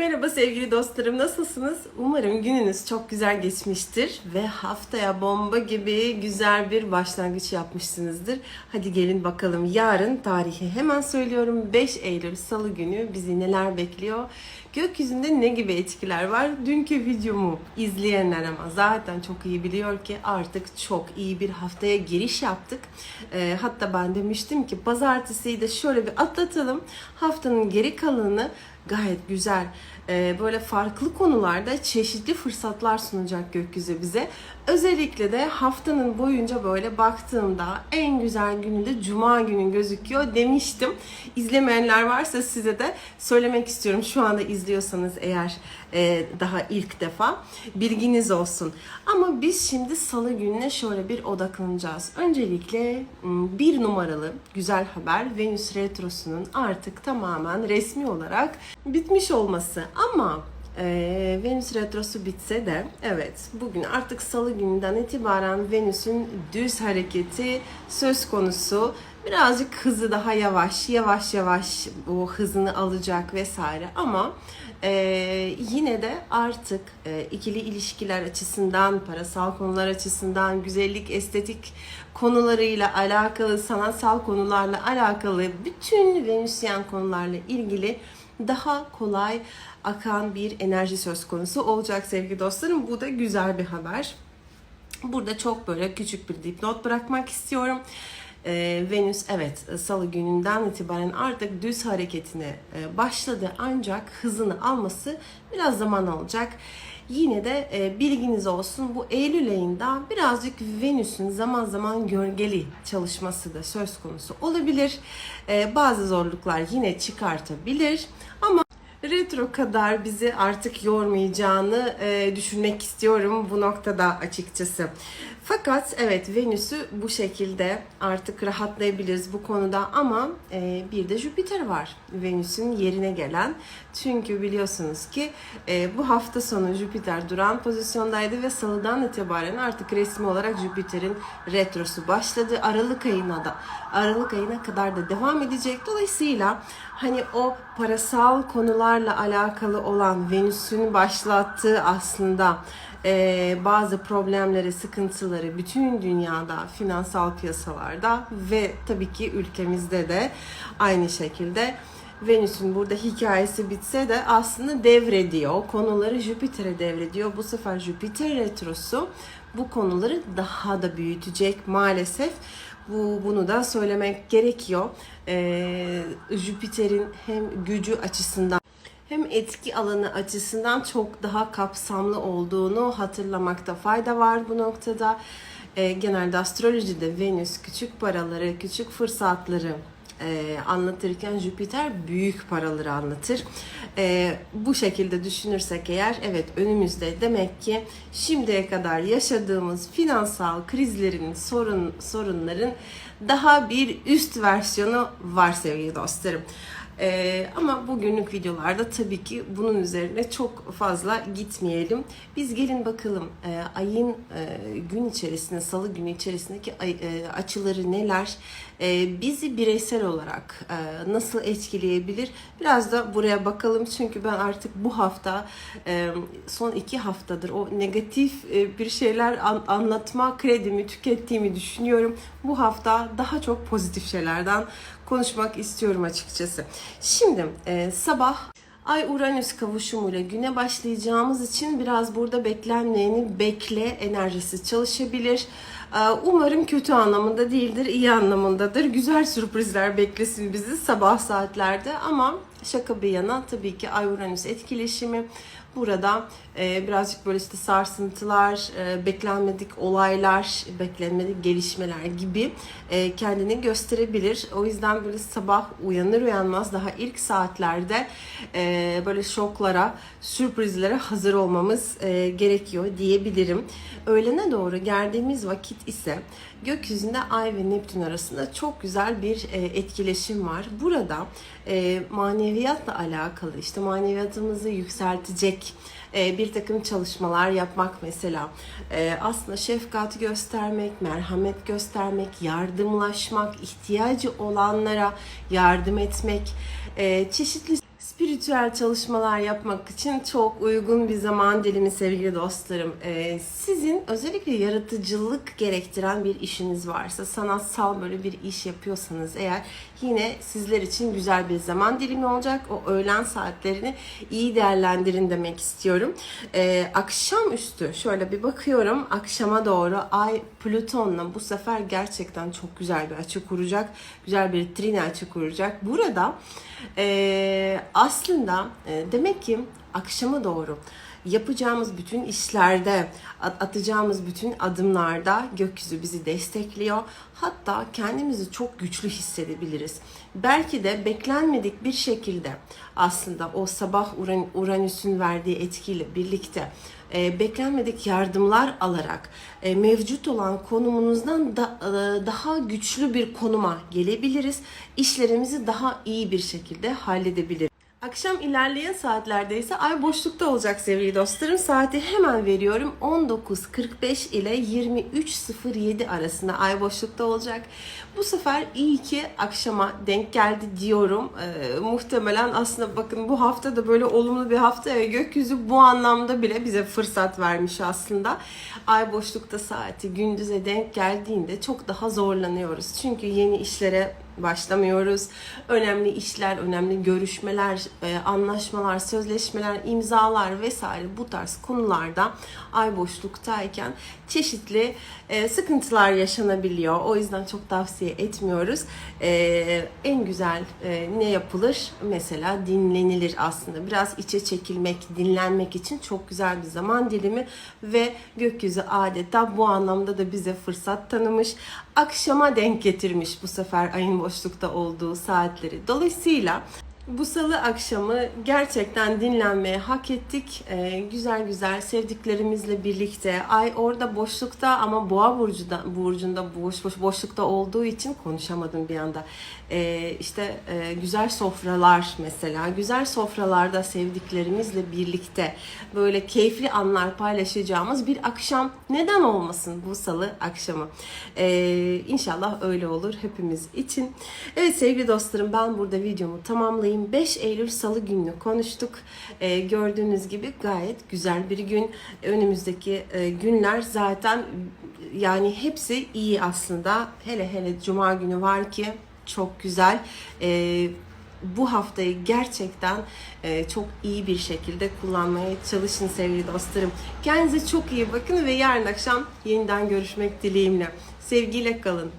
Merhaba sevgili dostlarım nasılsınız? Umarım gününüz çok güzel geçmiştir ve haftaya bomba gibi güzel bir başlangıç yapmışsınızdır. Hadi gelin bakalım yarın tarihi hemen söylüyorum 5 Eylül Salı günü bizi neler bekliyor? Gökyüzünde ne gibi etkiler var? Dünkü videomu izleyenler ama zaten çok iyi biliyor ki artık çok iyi bir haftaya giriş yaptık. Ee, hatta ben demiştim ki pazartesiyi de şöyle bir atlatalım. Haftanın geri kalanını gayet güzel e, böyle farklı konularda çeşitli fırsatlar sunacak gökyüzü bize. Özellikle de haftanın boyunca böyle baktığımda en güzel günü de cuma günü gözüküyor demiştim. İzlemeyenler varsa size de söylemek istiyorum. Şu anda izliyorsanız eğer e, daha ilk defa bilginiz olsun. Ama biz şimdi salı gününe şöyle bir odaklanacağız. Öncelikle m, bir numaralı güzel haber Venüs Retrosu'nun artık tamamen resmi olarak bitmiş olması. Ama e, Venüs Retrosu bitse de evet bugün artık salı gününden itibaren Venüs'ün düz hareketi söz konusu. Birazcık hızı daha yavaş, yavaş yavaş bu hızını alacak vesaire ama e, yine de artık e, ikili ilişkiler açısından, parasal konular açısından, güzellik, estetik konularıyla alakalı, sanatsal konularla alakalı bütün Venüsyen konularla ilgili daha kolay akan bir enerji söz konusu olacak sevgili dostlarım. Bu da güzel bir haber. Burada çok böyle küçük bir dipnot bırakmak istiyorum. Ee, Venüs evet salı gününden itibaren artık düz hareketine e, başladı ancak hızını alması biraz zaman alacak. Yine de e, bilginiz olsun bu Eylül ayında birazcık Venüs'ün zaman zaman gölgeli çalışması da söz konusu olabilir. E, bazı zorluklar yine çıkartabilir ama retro kadar bizi artık yormayacağını e, düşünmek istiyorum bu noktada açıkçası. Fakat evet Venüs'ü bu şekilde artık rahatlayabiliriz bu konuda ama e, bir de Jüpiter var Venüs'ün yerine gelen. Çünkü biliyorsunuz ki e, bu hafta sonu Jüpiter duran pozisyondaydı ve salıdan itibaren artık resmi olarak Jüpiter'in retrosu başladı. Aralık ayına da Aralık ayına kadar da devam edecek. Dolayısıyla hani o parasal konularla alakalı olan Venüs'ün başlattığı aslında e, bazı problemleri, sıkıntıları bütün dünyada, finansal piyasalarda ve tabii ki ülkemizde de aynı şekilde Venüs'ün burada hikayesi bitse de aslında devrediyor. Konuları Jüpiter'e devrediyor. Bu sefer Jüpiter retrosu bu konuları daha da büyütecek maalesef. Bu bunu da söylemek gerekiyor. Ee, Jüpiter'in hem gücü açısından hem etki alanı açısından çok daha kapsamlı olduğunu hatırlamakta fayda var bu noktada. E, genelde astrolojide Venüs küçük paraları, küçük fırsatları e, anlatırken Jüpiter büyük paraları anlatır. E, bu şekilde düşünürsek eğer evet önümüzde demek ki şimdiye kadar yaşadığımız finansal krizlerin, sorun sorunların daha bir üst versiyonu var sevgili dostlarım. Ee, ama bugünlük videolarda tabii ki bunun üzerine çok fazla gitmeyelim. Biz gelin bakalım e, ayın e, gün içerisinde, salı günü içerisindeki ay, e, açıları neler, e, bizi bireysel olarak e, nasıl etkileyebilir? Biraz da buraya bakalım çünkü ben artık bu hafta, e, son iki haftadır o negatif e, bir şeyler an, anlatma kredimi tükettiğimi düşünüyorum. Bu hafta daha çok pozitif şeylerden konuşmak istiyorum açıkçası. Şimdi e, sabah Ay Uranüs kavuşumuyla güne başlayacağımız için biraz burada beklenmeyeni bekle enerjisi çalışabilir. Ee, Umarım kötü anlamında değildir, iyi anlamındadır. Güzel sürprizler beklesin bizi sabah saatlerde ama şaka bir yana tabii ki Ay Uranüs etkileşimi burada e, birazcık böyle işte sarsıntılar, e, beklenmedik olaylar, beklenmedik gelişmeler gibi e, kendini gösterebilir. O yüzden böyle sabah uyanır uyanmaz daha ilk saatlerde e, böyle şoklara, sürprizlere hazır olmamız e, gerekiyor diyebilirim. Öğlene doğru geldiğimiz vakit ise gökyüzünde Ay ve Neptün arasında çok güzel bir e, etkileşim var. Burada e, maneviyatla alakalı işte maneviyatımızı yükseltecek e, bir takım çalışmalar yapmak mesela e, aslında şefkat göstermek, merhamet göstermek, yardımlaşmak, ihtiyacı olanlara yardım etmek, e, çeşitli spiritüel çalışmalar yapmak için çok uygun bir zaman dilimi sevgili dostlarım. Ee, sizin özellikle yaratıcılık gerektiren bir işiniz varsa, sanatsal böyle bir iş yapıyorsanız eğer yine sizler için güzel bir zaman dilimi olacak. O öğlen saatlerini iyi değerlendirin demek istiyorum. Ee, akşamüstü şöyle bir bakıyorum. Akşama doğru Ay Plüton'la bu sefer gerçekten çok güzel bir açı kuracak. Güzel bir trine açı kuracak. Burada e, aslında e, demek ki akşama doğru yapacağımız bütün işlerde, at- atacağımız bütün adımlarda gökyüzü bizi destekliyor. Hatta kendimizi çok güçlü hissedebiliriz. Belki de beklenmedik bir şekilde aslında o sabah Uran- Uranüs'ün verdiği etkiyle birlikte e, beklenmedik yardımlar alarak e, mevcut olan konumunuzdan da, e, daha güçlü bir konuma gelebiliriz. İşlerimizi daha iyi bir şekilde halledebiliriz. Akşam ilerleyen saatlerde ise ay boşlukta olacak sevgili dostlarım. Saati hemen veriyorum. 19.45 ile 23.07 arasında ay boşlukta olacak. Bu sefer iyi ki akşama denk geldi diyorum. Ee, muhtemelen aslında bakın bu hafta da böyle olumlu bir hafta ve gökyüzü bu anlamda bile bize fırsat vermiş aslında. Ay boşlukta saati gündüze denk geldiğinde çok daha zorlanıyoruz. Çünkü yeni işlere başlamıyoruz. Önemli işler, önemli görüşmeler, e, anlaşmalar, sözleşmeler, imzalar vesaire bu tarz konularda ay boşluktayken çeşitli e, sıkıntılar yaşanabiliyor. O yüzden çok tavsiye etmiyoruz. E, en güzel ne yapılır? Mesela dinlenilir aslında. Biraz içe çekilmek, dinlenmek için çok güzel bir zaman dilimi ve gökyüzü adeta bu anlamda da bize fırsat tanımış. Akşama denk getirmiş bu sefer ayın boşlukta olduğu saatleri. Dolayısıyla bu salı akşamı gerçekten dinlenmeye hak ettik. Ee, güzel güzel sevdiklerimizle birlikte. Ay orada boşlukta ama boğa burcunda, burcunda boş, boş boşlukta olduğu için konuşamadım bir anda. Ee, işte e, güzel sofralar mesela. Güzel sofralarda sevdiklerimizle birlikte böyle keyifli anlar paylaşacağımız bir akşam neden olmasın bu salı akşamı. Ee, inşallah öyle olur hepimiz için. Evet sevgili dostlarım ben burada videomu tamamlayayım. 5 Eylül Salı gününü konuştuk. Ee, gördüğünüz gibi gayet güzel bir gün. Önümüzdeki e, günler zaten yani hepsi iyi aslında. Hele hele Cuma günü var ki çok güzel. Ee, bu haftayı gerçekten e, çok iyi bir şekilde kullanmaya çalışın sevgili dostlarım. Kendinize çok iyi bakın ve yarın akşam yeniden görüşmek dileğimle. Sevgiyle kalın.